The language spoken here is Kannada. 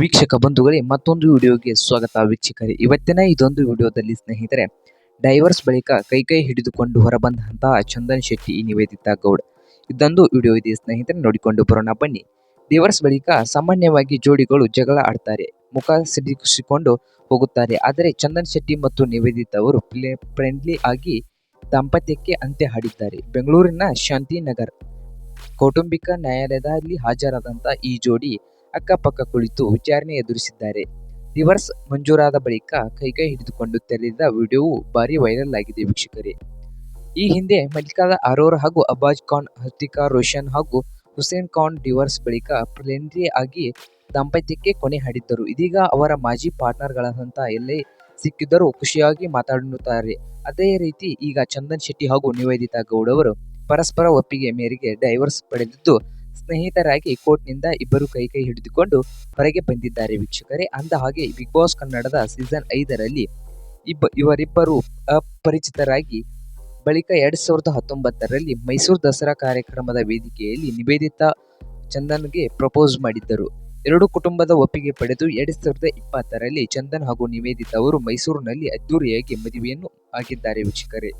ವೀಕ್ಷಕ ಬಂಧುಗಳೇ, ಮತ್ತೊಂದು ವಿಡಿಯೋಗೆ ಸ್ವಾಗತ ವೀಕ್ಷಕರೇ. ಇವತ್ತಿನ ಇದೊಂದು ವಿಡಿಯೋದಲ್ಲಿ ಸ್ನೇಹಿತರೆ, ಡೈವರ್ಸ್ ಬಳಿಕ ಕೈ ಕೈ ಹಿಡಿದುಕೊಂಡು ಹೊರಬಂದಂತಹ ಚಂದನ್ ಶೆಟ್ಟಿ ನಿವೇದಿತಾ ಗೌಡ್. ಇದೊಂದು ವಿಡಿಯೋ ಇದೆ ಸ್ನೇಹಿತರೆ, ನೋಡಿಕೊಂಡು ಬರೋಣ ಬನ್ನಿ. ಡೈವರ್ಸ್ ಬಳಿಕ ಸಾಮಾನ್ಯವಾಗಿ ಜೋಡಿಗಳು ಜಗಳ ಆಡ್ತಾರೆ, ಮುಖ ಸಿಡಿಸಿಕೊಂಡು ಹೋಗುತ್ತಾರೆ. ಆದರೆ ಚಂದನ್ ಶೆಟ್ಟಿ ಮತ್ತು ನಿವೇದಿತ ಅವರು ಫ್ರೆಂಡ್ಲಿ ಆಗಿ ದಾಂಪತ್ಯಕ್ಕೆ ಅಂತ್ಯ ಹಾಡಿದ್ದಾರೆ. ಬೆಂಗಳೂರಿನ ಶಾಂತಿನಗರ್ ಕೌಟುಂಬಿಕ ನ್ಯಾಯಾಲಯದಲ್ಲಿ ಹಾಜರಾದಂಥ ಈ ಜೋಡಿ ಅಕ್ಕಪಕ್ಕ ಕುಳಿತು ವಿಚಾರಣೆ ಎದುರಿಸಿದ್ದಾರೆ. ಡಿವರ್ಸ್ ಮಂಜೂರಾದ ಬಳಿಕ ಕೈಕೈ ಹಿಡಿದುಕೊಂಡು ತೆರೆದ ವಿಡಿಯೋವು ಭಾರಿ ವೈರಲ್ ಆಗಿದೆ ವೀಕ್ಷಕರೇ. ಈ ಹಿಂದೆ ಮಲ್ಲಿಕಾದ ಅರೋರ್ ಹಾಗೂ ಅಬಾಜ್ ಖಾನ್, ಹರ್ತಿಕಾ ರೋಷನ್ ಹಾಗೂ ಹುಸೇನ್ ಖಾನ್ ಡಿವರ್ಸ್ ಬಳಿಕ ಫ್ರೆಂಡ್ಲಿ ಆಗಿ ದಾಂಪತ್ಯಕ್ಕೆ ಕೊನೆ ಹಾಡಿದ್ದರು. ಇದೀಗ ಅವರ ಮಾಜಿ ಪಾರ್ಟ್ನರ್ಗಳಾದಂಥ ಎಲ್ಲೆ ಸಿಕ್ಕಿದ್ದರೂ ಖುಷಿಯಾಗಿ ಮಾತಾಡುತ್ತಾರೆ. ಅದೇ ರೀತಿ ಈಗ ಚಂದನ್ ಶೆಟ್ಟಿ ಹಾಗೂ ನಿವೇದಿತಾ ಗೌಡ್ ಅವರು ಪರಸ್ಪರ ಒಪ್ಪಿಗೆ ಮೇರೆಗೆ ಡೈವರ್ಸ್ ಪಡೆದಿದ್ದು ಸ್ನೇಹಿತರಾಗಿ ಕೋರ್ಟ್ನಿಂದ ಇಬ್ಬರು ಕೈ ಕೈ ಹಿಡಿದುಕೊಂಡು ಹೊರಗೆ ಬಂದಿದ್ದಾರೆ ವೀಕ್ಷಕರೇ. ಅಂದ ಹಾಗೆ ಬಿಗ್ ಬಾಸ್ ಕನ್ನಡದ ಸೀಸನ್ ಐದರಲ್ಲಿ ಇಬ್ಬ, ಇವರಿಬ್ಬರು ಅಪರಿಚಿತರಾಗಿ ಬಳಿಕ ಎರಡ್ ಸಾವಿರದ ಹತ್ತೊಂಬತ್ತರಲ್ಲಿ ಮೈಸೂರು ದಸರಾ ಕಾರ್ಯಕ್ರಮದ ವೇದಿಕೆಯಲ್ಲಿ ನಿವೇದಿತಾ ಚಂದನ್ಗೆ ಪ್ರಪೋಸ್ ಮಾಡಿದ್ದರು. ಎರಡು ಕುಟುಂಬದ ಒಪ್ಪಿಗೆ ಪಡೆದು ಎರಡ್ ಸಾವಿರದ ಇಪ್ಪತ್ತರಲ್ಲಿ ಚಂದನ್ ಹಾಗೂ ನಿವೇದಿತಾ ಅವರು ಮೈಸೂರಿನಲ್ಲಿ ಅದ್ದೂರಿಯಾಗಿ ಮದುವೆಯನ್ನು ಆಗಿದ್ದಾರೆ ವೀಕ್ಷಕರೇ.